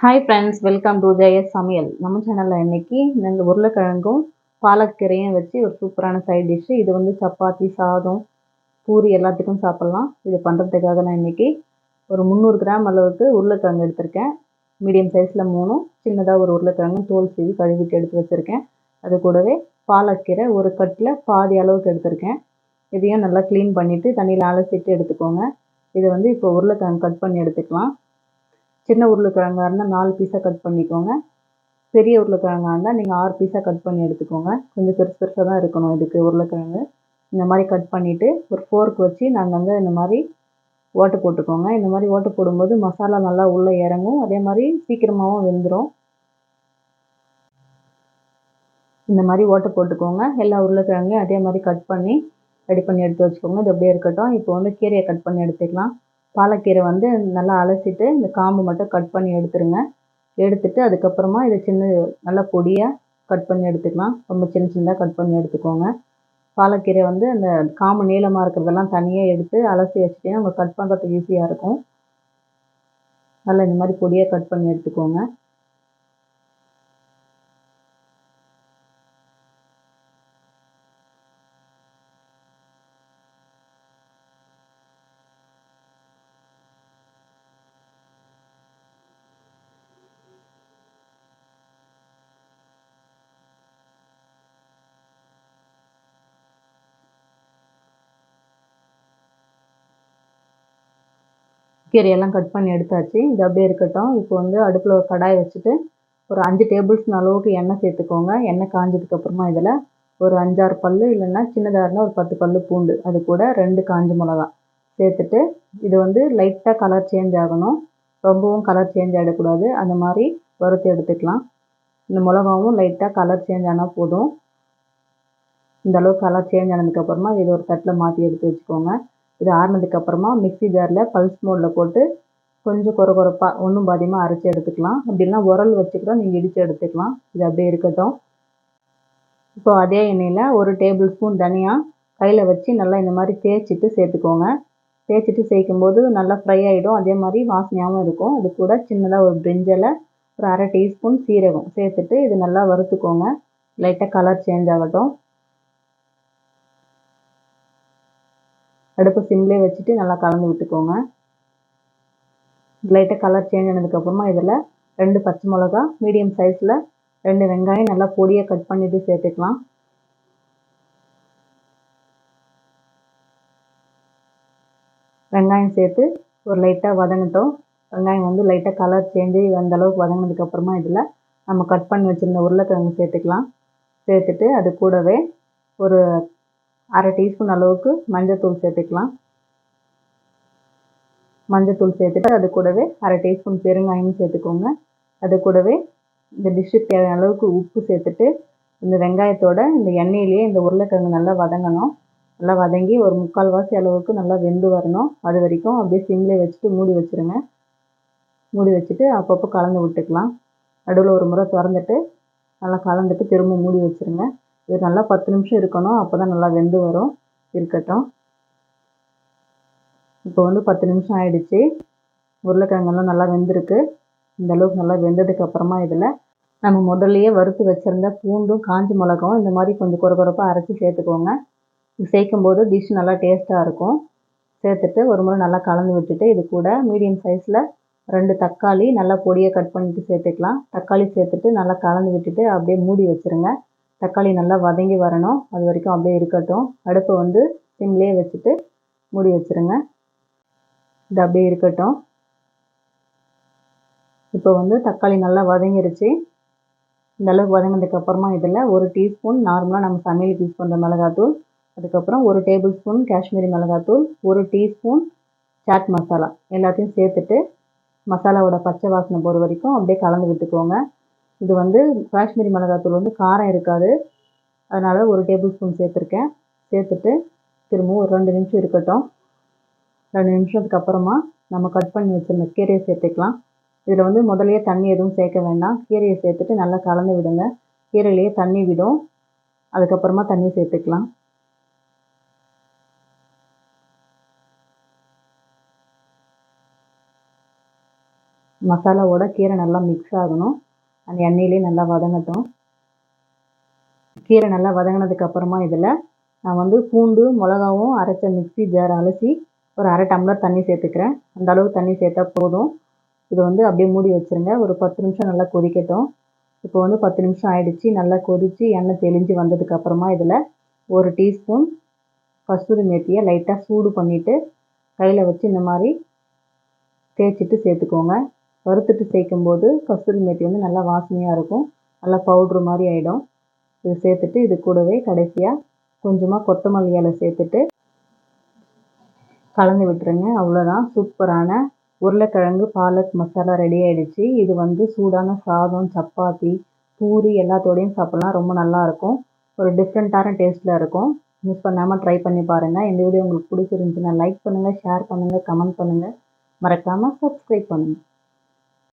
Hi friends welcome to Jaya's சமையல். நம்ம சேனலில் இன்னைக்கு நாங்கள் உருளைக்கிழங்கும் பாலக்கீரையும் வச்சு ஒரு சூப்பரான சைட் டிஷ்ஷு இது வந்து சப்பாத்தி சாதம் பூரி எல்லாத்துக்கும் சாப்பிட்லாம். இது பண்ணுறதுக்காக நான் இன்னைக்கு ஒரு முந்நூறு கிராம் அளவுக்கு உருளைக்கிழங்கு எடுத்திருக்கேன். மீடியம் சைஸில் மூணும் சின்னதாக ஒரு உருளைக்கிழங்கு தோல் சீவி கழுவிட்டு எடுத்து வச்சுருக்கேன். அது கூடவே பாலக்கீரை ஒரு கட்டில் பாதி அளவுக்கு எடுத்திருக்கேன். இதையும் நல்லா க்ளீன் பண்ணிவிட்டு தண்ணியில் அலசிட்டு எடுத்துக்கோங்க. இதை வந்து இப்போ உருளைக்கிழங்கு கட் பண்ணி எடுத்துக்கலாம். சின்ன உருளைக்கிழங்கா இருந்தால் நாலு பீஸாக கட் பண்ணிக்கோங்க. பெரிய உருளைக்கிழங்கா இருந்தால் நீங்கள் ஆறு பீஸாக கட் பண்ணி எடுத்துக்கோங்க. கொஞ்சம் பெருசு பெருசாக தான் இருக்கணும் இதுக்கு உருளைக்கிழங்கு. இந்த மாதிரி கட் பண்ணிவிட்டு ஒரு ஃபோர்க் வச்சு நாங்கள் வந்து இந்த மாதிரி ஓட்டை போட்டுக்கோங்க. இந்த மாதிரி ஓட்டை போடும்போது மசாலா நல்லா உள்ளே இறங்கும். அதே மாதிரி சீக்கிரமாகவும் வெந்துடும் இந்த மாதிரி ஓட்டை போட்டுக்கோங்க. எல்லா உருளைக்கிழங்கையும் அதே மாதிரி கட் பண்ணி ரெடி பண்ணி எடுத்து வச்சுக்கோங்க. இது அப்படியே இருக்கட்டும். இப்போ வந்து கீரையை கட் பண்ணி எடுத்துக்கலாம். பாலக்கீரை வந்து நல்லா அலசிட்டு இந்த காம்பு மட்டும் கட் பண்ணி எடுத்துருங்க. எடுத்துட்டு அதுக்கப்புறமா இதை சின்ன நல்லா பொடியாக கட் பண்ணி எடுத்துக்கலாம். ரொம்ப சின்ன சின்னதாக கட் பண்ணி எடுத்துக்கோங்க. பாலக்கீரை வந்து அந்த காம்பு நீளமாக இருக்கிறதெல்லாம் தனியாக எடுத்து அலசி வச்சுட்டீங்கன்னா உங்களுக்கு கட் பண்ணுறதுக்கு ஈஸியாக இருக்கும். நல்லா இந்த மாதிரி பொடியாக கட் பண்ணி எடுத்துக்கோங்க. கீரையெல்லாம் கட் பண்ணி எடுத்தாச்சு. இது அப்படியே இருக்கட்டும். இப்போ வந்து அடுப்பில் ஒரு கடாய் வச்சுட்டு ஒரு அஞ்சு டேபிள் ஸ்பூன் அளவுக்கு எண்ணெய் சேர்த்துக்கோங்க. எண்ணெய் காஞ்சதுக்கப்புறமா இதில் ஒரு அஞ்சாறு பல் இல்லைன்னா சின்னதாக இருந்தால் ஒரு பத்து பல் பூண்டு. அது கூட ரெண்டு காஞ்ச மிளகா சேர்த்துட்டு இது வந்து லைட்டாக கலர் சேஞ்ச் ஆகணும். ரொம்பவும் கலர் சேஞ்ச் ஆகிடக்கூடாது அந்த மாதிரி வறுத்து எடுத்துக்கலாம். இந்த மிளகாவும் லைட்டாக கலர் சேஞ்ச் ஆனால் போதும். இந்த அளவுக்கு கலர் சேஞ்ச் ஆனதுக்கப்புறமா இது ஒரு தட்டில் மாற்றி எடுத்து வச்சுக்கோங்க. இது ஆறுனதுக்கப்புறமா மிக்ஸி ஜாரில் பல்ஸ் மோடில் போட்டு கொஞ்சம் கொர கொரப்பாக ஒன்றும் பாதியமாக அரைச்சி எடுத்துக்கலாம். அப்படின்னா உரல் வச்சு கூட நீங்கள் இடித்து எடுத்துக்கலாம். இது அப்படியே இருக்கட்டும். இப்போ அதே எண்ணெயில் ஒரு டேபிள் ஸ்பூன் தனியா கையில் வச்சு நல்லா இந்த மாதிரி தேய்ச்சிட்டு சேர்த்துக்கோங்க. தேய்ச்சிட்டு சேர்க்கும்போது நல்லா ஃப்ரை ஆகிடும் அதே மாதிரி வாசனையாகவும் இருக்கும். அது கூட சின்னதாக ஒரு பிரிஞ்சலை ஒரு அரை டீஸ்பூன் சீரகம் சேர்த்துட்டு இது நல்லா வறுத்துக்கோங்க. லைட்டாக கலர் சேஞ்ச் ஆகட்டும். அடுப்பு சிம்லேயே வச்சுட்டு நல்லா கலந்து விட்டுக்கோங்க. லைட்டாக கலர் சேஞ்ச் ஆனதுக்கப்புறமா இதில் ரெண்டு பச்சை மிளகா மீடியம் சைஸில் ரெண்டு வெங்காயம் நல்லா பொடியாக கட் பண்ணிவிட்டு சேர்த்துக்கலாம். வெங்காயம் சேர்த்து ஒரு லைட்டாக வதங்கட்டும். வெங்காயம் வந்து லைட்டாக கலர் சேஞ்சு அந்த அளவுக்கு வதங்கினதுக்கப்புறமா இதில் நம்ம கட் பண்ணி வச்சுருந்த உருளைக்கிழங்கு சேர்த்துக்கலாம். சேர்த்துட்டு அது கூடவே ஒரு அரை டீஸ்பூன் அளவுக்கு மஞ்சத்தூள் சேர்த்துக்கலாம். மஞ்சத்தூள் சேர்த்துட்டு அது கூடவே அரை டீஸ்பூன் பெருங்காயம் சேர்த்துக்கோங்க. அது கூடவே இந்த டிஷ்ஷுக்கு தேவையான அளவுக்கு உப்பு சேர்த்துட்டு இந்த வெங்காயத்தோட இந்த எண்ணெயிலேயே இந்த உருளைக்கிழங்கு நல்லா வதங்கணும். நல்லா வதங்கி ஒரு முக்கால்வாசி அளவுக்கு நல்லா வெந்து வரணும். அது வரைக்கும் அப்படியே சிம்லேயே வச்சுட்டு மூடி வச்சுருங்க. மூடி வச்சுட்டு அப்பப்போ கலந்து விட்டுக்கலாம். நடுவில் ஒரு முறை திறந்துட்டு நல்லா கலந்துட்டு திரும்ப மூடி வச்சுருங்க. இது நல்லா பத்து நிமிஷம் இருக்கணும் அப்போ தான் நல்லா வெந்து வரும் இருக்கட்டும். இப்போ வந்து பத்து நிமிஷம் ஆயிடுச்சு. உருளைக்கிழங்கெல்லாம் நல்லா வெந்திருக்கு. இந்த அளவுக்கு நல்லா வெந்ததுக்கு அப்புறமா இதில் நம்ம முதல்லையே வறுத்து வச்சுருந்த பூண்டும் காஞ்ச மிளகாவும் இந்த மாதிரி கொஞ்சம் குறை அரைச்சி சேர்த்துக்கோங்க. சேர்க்கும்போது சேர்க்கும் போது டிஷ் நல்லா டேஸ்ட்டாக இருக்கும். சேர்த்துட்டு ஒரு முறை நல்லா கலந்து விட்டுட்டு இது கூட மீடியம் சைஸில் ரெண்டு தக்காளி நல்லா பொடியாக கட் பண்ணிட்டு சேர்த்துக்கலாம். தக்காளி சேர்த்துட்டு நல்லா கலந்து விட்டுட்டு அப்படியே மூடி வச்சுருங்க. தக்காளி நல்லா வதங்கி வரணும். அது வரைக்கும் அப்படியே இருக்கட்டும். அடுப்பை வந்து சிம்லேயே வச்சுட்டு மூடி வச்சுருங்க. இது அப்படியே இருக்கட்டும். இப்போ வந்து தக்காளி நல்லா வதங்கிருச்சு. இந்த அளவுக்கு வதங்கினதுக்கப்புறமா இதில் ஒரு டீஸ்பூன் நார்மலாக நம்ம சமையலுக்கு யூஸ் பண்ணுற மிளகாத்தூள் அதுக்கப்புறம் ஒரு டேபிள் ஸ்பூன் காஷ்மீரி மிளகாத்தூள் ஒரு டீஸ்பூன் சாட் மசாலா. எல்லாத்தையும் சேர்த்துட்டு மசாலாவோட பச்சை வாசனை போகிற வரைக்கும் அப்படியே கலந்து விட்டுக்கோங்க. இது வந்து காஷ்மீரி மிளகாத்தூள் வந்து காரம் இருக்காது. அதனால் ஒரு டேபிள் ஸ்பூன் சேர்த்துருக்கேன். சேர்த்துட்டு திரும்பவும் ஒரு ரெண்டு நிமிஷம் இருக்கட்டும். ரெண்டு நிமிஷத்துக்கு அப்புறமா நம்ம கட் பண்ணி வச்சுருந்த கீரையை சேர்த்துக்கலாம். இதில் வந்து முதலையே தண்ணி எதுவும் சேர்க்க வேண்டாம். கீரையை சேர்த்துட்டு நல்லா கலந்து விடுங்க. கீரையிலேயே தண்ணி விடும். அதுக்கப்புறமா தண்ணி சேர்த்துக்கலாம். மசாலாவோட கீரை நல்லா மிக்ஸ் ஆகணும். அந்த எண்ணெயிலே நல்லா வதங்கட்டும். கீரை நல்லா வதங்கினதுக்கு அப்புறமா இதில் நான் வந்து பூண்டு மிளகாவும் அரைச்ச மிக்ஸி ஜார் அலசி ஒரு அரை டம்ளர் தண்ணி சேர்த்துக்கிறேன். அந்த அளவு தண்ணி சேர்த்தா போதும். இதை வந்து அப்படியே மூடி வச்சுருங்க. ஒரு பத்து நிமிஷம் நல்லா கொதிக்கட்டும். இப்போ வந்து பத்து நிமிஷம் ஆயிடுச்சு. நல்லா கொதித்து எண்ணெய் தெளிஞ்சு வந்ததுக்கு அப்புறமா இதில் ஒரு டீஸ்பூன் கஸ்தூரி மேத்தியை லைட்டாக சூடு பண்ணிவிட்டு கையில் வச்சு இந்த மாதிரி தேய்ச்சிட்டு சேர்த்துக்கோங்க. வறுத்துட்டு சேர்க்கும்போது கஸ்தூரி மேத்தி வந்து நல்லா வாசனையாக இருக்கும். நல்லா பவுட்ரு மாதிரி ஆகிடும் இது சேர்த்துட்டு இது கூடவே கடைசியாக கொஞ்சமாக கொத்தமல்லி இலை சேர்த்துட்டு கலந்து விட்டுருங்க. அவ்வளோதான் சூப்பரான உருளைக்கிழங்கு பாலக் மசாலா ரெடி ஆகிடுச்சு இது வந்து சூடான சாதம் சப்பாத்தி பூரி எல்லாத்தோடையும் சாப்பிட்லாம். ரொம்ப நல்லாயிருக்கும் ஒரு டிஃப்ரெண்ட்டான டேஸ்ட்டில் இருக்கும். மிஸ் பண்ணாமல் ட்ரை பண்ணி பாருங்கள் இந்த வீடியோ உங்களுக்கு பிடிச்சிருந்துச்சுன்னா லைக் பண்ணுங்கள் ஷேர் பண்ணுங்கள் கமெண்ட் பண்ணுங்கள் மறக்காமல் சப்ஸ்கிரைப் பண்ணுங்கள்